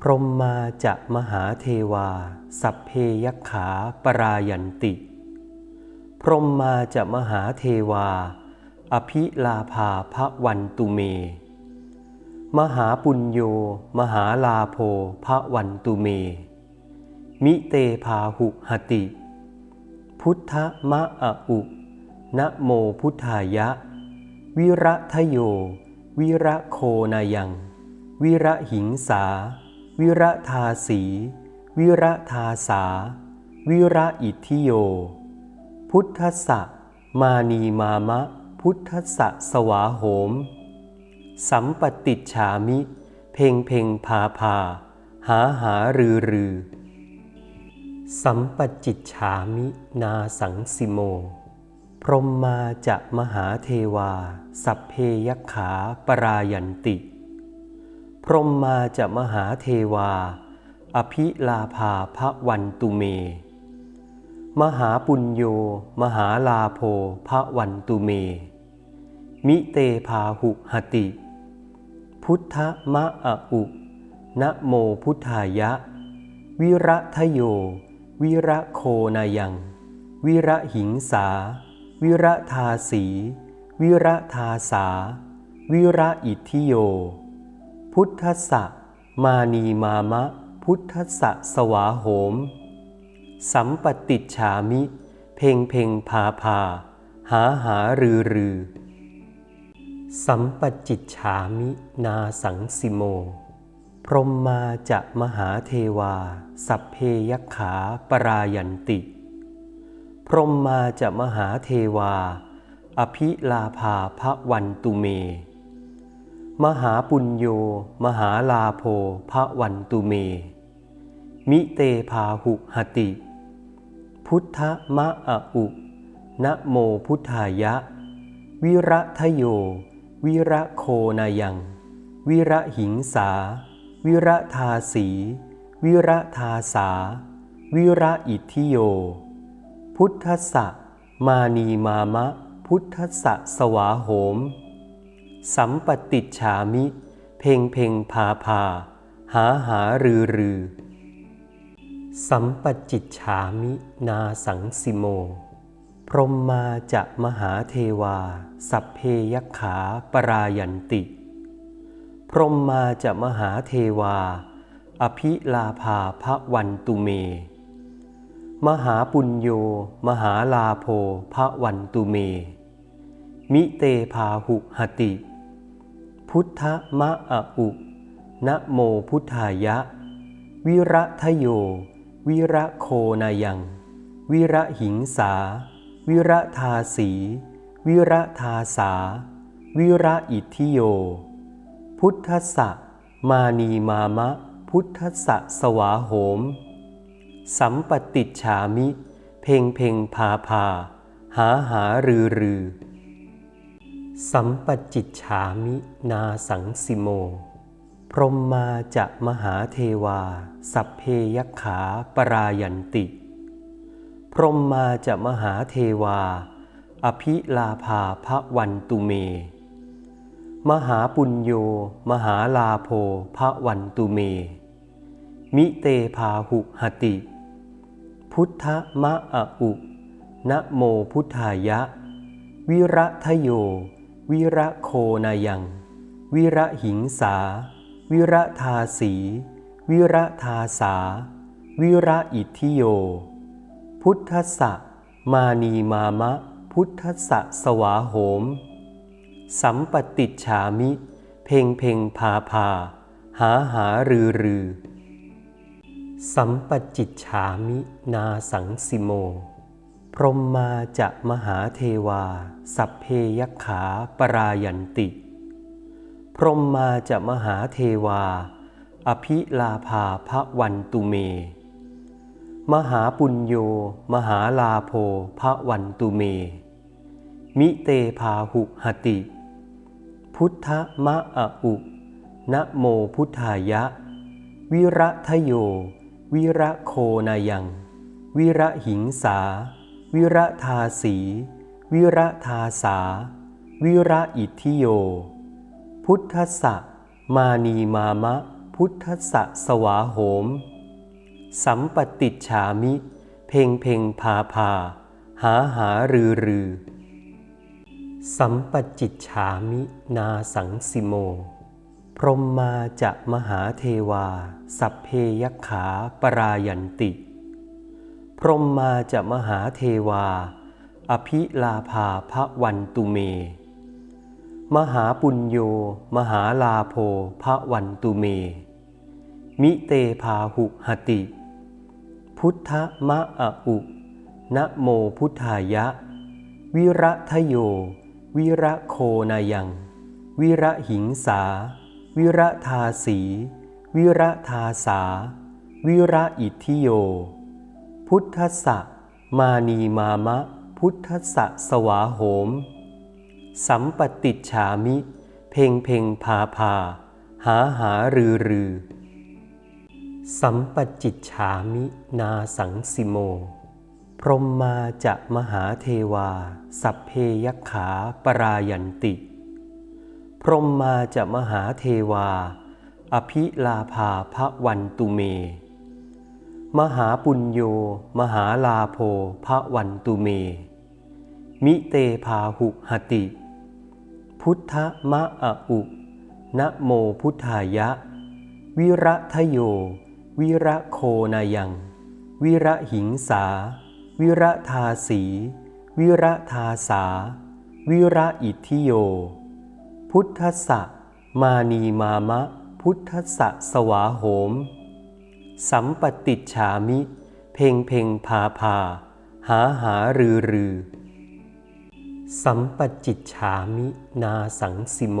พรมมาจะมหาเทวา สัพเพยักขาปรายันติ พรมมาจะมหาเทวา อภิลาภาพระวันตุเม มหาปุญโย มหาลาโภพระวันตุเม มิเตพาหุหติ พุทธมะอะอุนะโมพุทธายะ วิระทะโย วิระโคนายัง วิระหิงสา วิระทาสี วิระทาสา วิระอิทธิโย พุทธสะมานีมามะ พุทธสะสวาโหม สัมปติจฉามิ เพ่งเพ่งพาพา หาหารือรือ สัมปจิจฉามินาสังสิโม พรหมมาจะมหาเทวา สัพเพยขาปรายันติ พรมมาจะมหาเทวา อภิลาภาพระวันตุเม มหาปุญโย มหาลาโภพระวันตุเม มิเตพาหุหติ พุทธมะอะอุนะโมพุทธายะ วิระทะโย วิระโคนายัง วิระหิงสา วิระทาสี วิระทาสา วิระอิทธิโย พุทธสะมานีมามะ พุทธสะสวาโหม สัมปติฉามิ เพ่งเพ่งพาพา หาหารือรือ สัมปจิจฉามินาสังสิโม พรหมมาจะมหาเทวา สัพเพยขาปรายันติ พรหมมาจะมหาเทวา อภิลาภาพระวันตุเม มหาปุญโย มหาลาโภพระวันตุเม มิเตพาหุหติ พุทธมะอะอุ นะโมพุทธายะ วิระทะโย วิระโคนายัง วิระหิงสา วิระทาสี วิระทาสา วิระอิทิโย พุทธสะมานีมามะ พุทธสะสวาโหม สัมปติจฉามิ เพ่งเพ่งพาพา หาหารือรือ สัมปจิจฉามินาสังสิโม พรหมมาจะมหาเทวา สัพเพยักขาปรายันติ พรหมมาจะมหาเทวา อภิลาภาพระวันตุเม มหาปุญโย มหาลาโภพระวันตุเมมิเตพาหุหติ พุทธมะอะอุนะโมพุทธายะ วิระทะโย วิระโคนายัง วิระหิงสา วิระทาสี วิระทาสา วิระอิทิโย พุทธสสะมานีมามะ พุทธสสะสวาโหม สัมปติฉามิ เพ่งเพ่งพาพาหาหารือรือ สัมปจิจฉามินาสังสิโม พรหมมาจะมหาเทวา สัพเพยักขาปรายันติ พรหมมาจะมหาเทวา อภิลาภาพระวันตุเม มหาปุญโย มหาลาโภพระวันตุเม มิเตพาหุหติ พุทธมะอะอุนะโมพุทธายะ วิระทะโย วิระโคนายัง วิระหิงสา วิระทาสี วิระทาสา วิระอิทิโย พุทธสะมานีมามะ พุทธสะสวาโหม สัมปติฉามิ เพ่งเพ่งพาพา หาหารือรือ สัมปจิจฉามินาสังสิโม พรมมาจะมหาเทวา สัพเพยขาปรายันติ พรมมาจะมหาเทวา อภิลาภาพระวันตุเม มหาปุญโย มหาลาโภพระวันตุเม มิเตพาหุหติ พุทธมะอะอุนะโมพุทธายะ วิระทโย วิระโคนายัง วิระหิงสา วิระทาสี วิระทาสา วิระอิทธิโย พุทธสะมานีมามะ พุทธสะสวาโหม สัมปติฉามิ เพ่งเพ่งพาพา หาหารือรือ สัมปจิตฉามินาสังสิโม พรหมมาจะมหาเทวา สัพเพยขาปรายันติ พรมมาจะมหาเทวา อภิลาภาพระวันตุเม มหาปุญโย มหาลาโภพระวันตุเม มิเตพาหุหติ พุทธมะอะอุนะโมพุทธายะ วิระทโย วิระโคนายัง วิระหิงสา วิระทาสี วิระทาสา วิระอิทธิโย พุทธะมานีมามะ พุทธะสวาโหม สัมปติฉามิ เพ่งเพ่งพาพา หาหารือรือ สัมปจิตฉามินาสังสิโม พรหมมาจะมหาเทวา สัพเพยขาปรายันติ พรหมมาจะมหาเทวา อภิลาภาพระวันตุเม มหาปุญโย มหาลาโภพระวันตุเม มิเตพาหุหติ พุทธมะอะอุนะโมพุทธายะ วิระทโย วิระโคนายัง วิระหิงสา วิระทาสี วิระทาสา วิระอิทธิโย พุทธสะมานีมามะ พุทธสะสวาโหม สัมปติฉามิ เพ่งเพ่งพาพา หาหารือรือ สัมปจิตฉามินาสังสิโม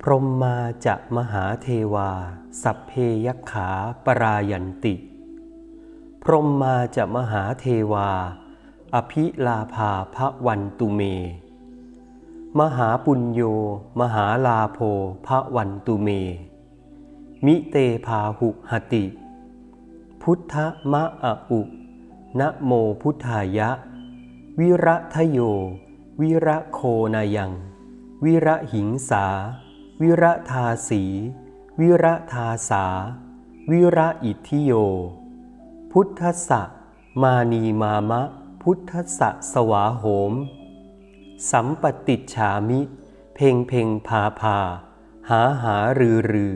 พรหมมาจะมหาเทวา สัพเพยขาปรายันติ พรหมมาจะมหาเทวา อภิลาภาพระวันตุเม มหาปุญโย มหาลาโภพระวันตุเมมิเตพาหุหติ พุทธมะอะอุนะโมพุทธายะ วิระทโย วิระโคนายัง วิระหิงสา วิระทาสี วิระทาสา วิระอิทธิโย พุทธสะมานีมามะ พุทธสะสวาโหม สัมปติฉามิ เพ่งเพ่งพาพาหาหารือรือ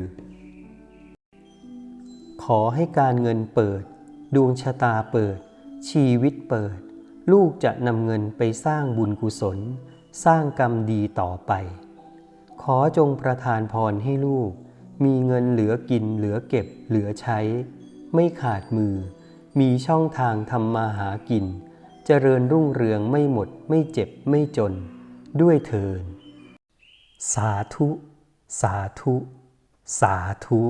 ขอให้การเงินเปิด ดวงชะตาเปิด ชีวิตเปิด ลูกจะนำเงินไปสร้างบุญกุศล สร้างกรรมดีต่อไป ขอจงประทานพรให้ลูก มีเงินเหลือกินเหลือเก็บเหลือใช้ ไม่ขาดมือ มีช่องทางทำมาหากิน เจริญรุ่งเรืองไม่หมดไม่เจ็บไม่จน ด้วยเถินสาธุ สาธุ สาธุ